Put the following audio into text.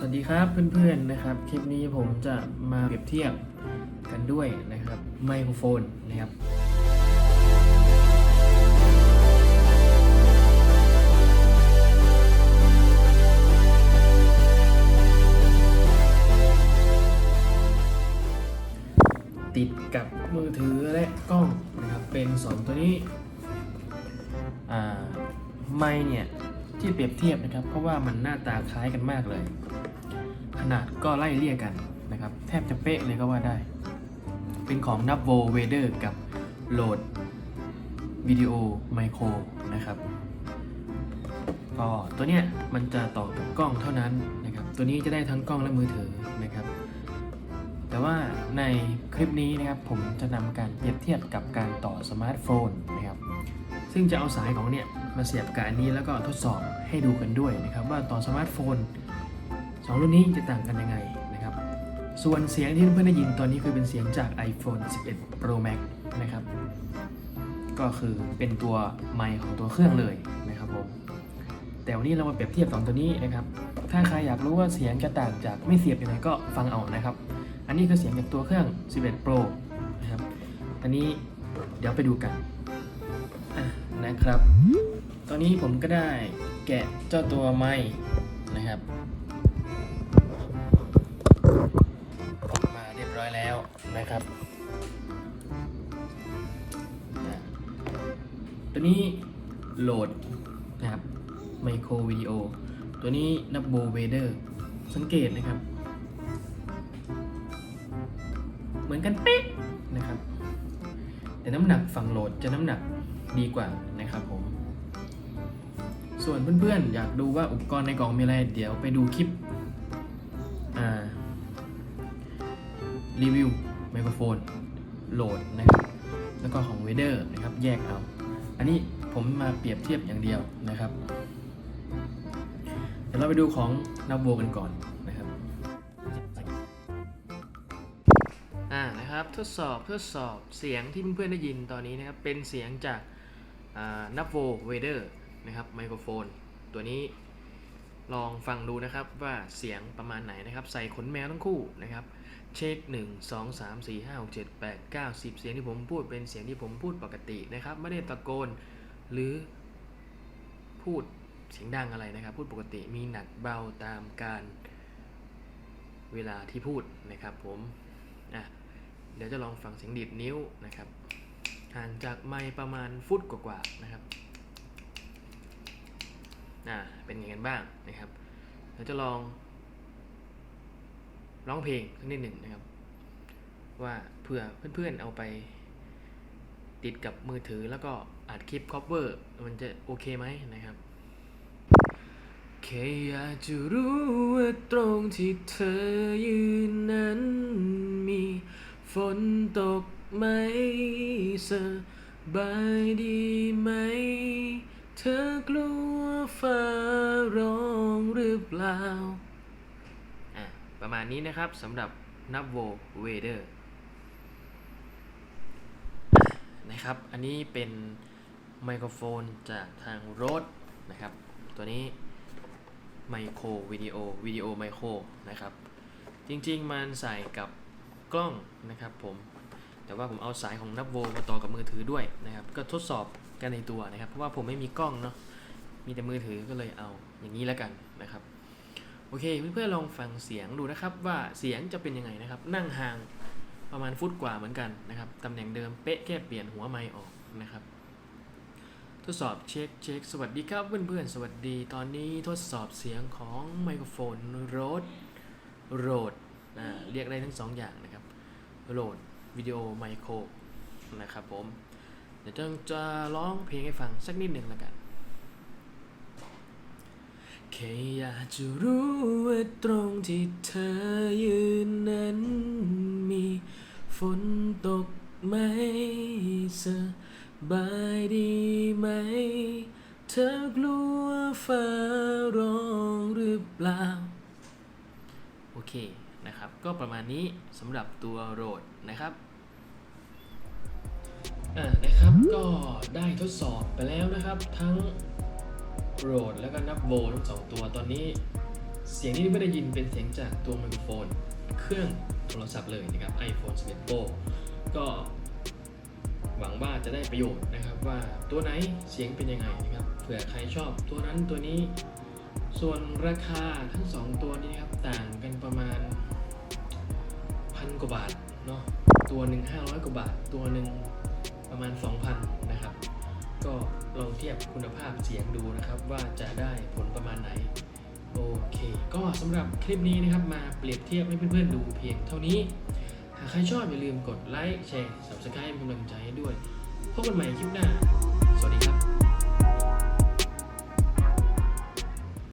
สวัสดีครับเพื่อนๆนะครับ คลิปนี้ผมจะมาเปรียบเทียบกันด้วยนะครับไมโครโฟนนะครับติดกับมือถือและกล้องนะครับเป็นสองตัวนี้อ่าไมค์เนี่ยที่เปรียบเทียบนะครับ เพราะว่ามันหน้าตาคล้ายกันมากเลย ขนาดก็ไล่เลี่ยกันนะครับ แทบจะเป๊ะเลยก็ว่าได้ เป็นของนับโวเวเดอร์กับโหลดวิดีโอไมโครนะครับก็ตัวเนี้ยมันจะต่อกับกล้องเท่านั้นนะครับ ตัวนี้จะได้ทั้งกล้องและมือถือนะครับ แต่ว่าในคลิปนี้นะครับผมจะนำการเปรียบเทียบกับการต่อสมาร์ทโฟนนะครับ ซึ่งจะเอาสายของเนี่ยมาเสียบกับอันนี้แล้วก็ทดสอบให้ดูกันด้วยนะครับ ว่าต่อสมาร์ทโฟน สองรุ่นนี้จะต่างกันยังไงนะครับ ส่วนเสียงที่เพื่อนๆได้ยินตอนนี้คือเป็นเสียงจาก iPhone 11 Pro Max นะครับ ก็คือเป็นตัวไมค์ของตัวเครื่องเลยนะครับผมแต่วันนี้เรามาเปรียบเทียบสองตัวนี้นะครับ ถ้าใครอยากรู้ว่าเสียงจะต่างจากไม่เสียบยังไงก็ฟังเอานะครับ อันนี้คือเสียงจากตัวเครื่อง 11 Pro นะครับ อันนี้เดี๋ยวไปดูกันนะครับ ตอนนี้ผมก็ได้แกะเจ้าตัวไม้นะครับ รียบร้อยแล้วนะครับ ตัวนี้โหลดนะครับไมโครวิดีโอ ตัวนี้นับโบเวเดอร์ สังเกตนะครับ เหมือนกันเป๊ะนะครับ แต่น้ำหนักฝั่งโหลดจะน้ำหนักดีกว่านะครับผม ส่วนเพื่อนๆ อยากดูว่าอุปกรณ์ในกล่องมีอะไร เดี๋ยวไปดูคลิป รีวิวไมโครโฟนโหลดนะครับแล้วก็ของเวเดอร์นะครับแยกเอา อันนี้ผมมาเปรียบเทียบอย่างเดียวนะครับ เดี๋ยวเราไปดูของนาโบกันก่อนนะครับอ่านะครับทดสอบทดสอบเสียงที่เพื่อนๆได้ยินตอนนี้นะครับเป็นเสียงจากนับโวเวเดอร์นะครับไมโครโฟน ตัวนี้ ลองฟังดูนะครับว่าเสียงประมาณไหนนะครับ ใส่ขนแมวทั้งคู่นะครับ เช็ค 1 2 3 4 5 6 7 8 9 10 เสียงที่ผมพูดเป็นเสียงที่ผมพูดปกตินะครับ ไม่ได้ตะโกนหรือพูดเสียงดังอะไรนะครับ พูดปกติมีหนักเบาตามการเวลาที่พูดนะครับผมอะเดี๋ยวจะลองฟังเสียงดีดนิ้วนะครับห่างจากไมค์ประมาณฟุตกว่าๆนะครับ อ่าเป็นยังไงกันบ้างนะครับเดี๋ยวจะลองร้องเพลงสักนิดหนึ่งนะครับ ว่าเพื่อเพื่อนๆเอาไป ติดกับมือถือแล้วก็อัดคลิป cover มันจะโอเคไหมนะครับแค่อยากจะรู้ว่าตรงที่เธอยืนนั้นมีฝนตกไหมสบายดีไหม เธอกลัว ฟ้าร้องหรือเปล่าอะประมาณนี้นะครับสำหรับนับโวเวเดอร์นะครับ อันนี้เป็นไมโครโฟนจากทางโรดนะครับ ตัวนี้ไมโครวิดีโอวิดีโอไมโครนะครับ จริงๆ มันใส่กับกล้องนะครับผม แต่ว่าผมเอาสายของนับโวมาต่อกับมือถือด้วยนะครับ ก็ทดสอบกันในตัวนะครับ เพราะว่าผมไม่มีกล้องเนาะ มีแต่มือถือก็เลยเอาอย่างนี้แล้วกันนะครับ โอเคเพื่อนๆลองฟังเสียงดูนะครับว่าเสียงจะเป็นยังไงนะครับ นั่งห่างประมาณฟุตกว่าเหมือนกันนะครับตำแหน่งเดิมเป๊ะแค่เปลี่ยนหัวไมค์ออกนะครับ ทดสอบเช็คเช็คสวัสดีครับเพื่อนๆสวัสดี ตอนนี้ทดสอบเสียงของไมโครโฟนโรดโรดเรียกได้ทั้งสองอย่างนะครับโรดวิดีโอไมโครนะครับผม เดี๋ยวจะจะร้องเพลงให้ฟังสักนิดหนึ่งแล้วกัน แค่อยากจะรู้ว่าตรงที่เธอยืนนั้น มีฝนตกไหมสบายดีไหม เธอกลัวฟ้าร้องหรือเปล่า โอเคนะครับ ก็ประมาณนี้สำหรับตัวโรดนะครับอ่านะครับก็ได้ทดสอบไปแล้วนะครับทั้ง โรดแล้วก็นับโวทั้งสองตัวตอนนี้ เสียงที่ไม่ได้ยินเป็นเสียงจากตัวไมโครโฟน เครื่องโทรศัพท์เลยนะครับ iPhone 11 Pro ก็หวังว่าจะได้ประโยชน์นะครับว่าตัวไหนเสียงเป็นยังไงนะครับเผื่อใครชอบตัวนั้นตัวนี้ ส่วนราคาทั้ง 2 ตัวนี้นครับต่างกันประมาณพันกว่าบาทเนาะตัวหนึ่ง500 กว่าบาท ตัวหนึ่งประมาณ 2,000 นะครับ ก็ลองเทียบคุณภาพเสียงดูนะครับว่าจะได้ผลประมาณไหน โอเค ก็สำหรับคลิปนี้นะครับมาเปรียบเทียบให้เพื่อนๆดูเพียงเท่านี้ หากใครชอบอย่าลืมกดไลค์แชร์ subscribe เป็นกำลังใจให้ด้วย พบกันใหม่คลิปหน้า สวัสดีครับ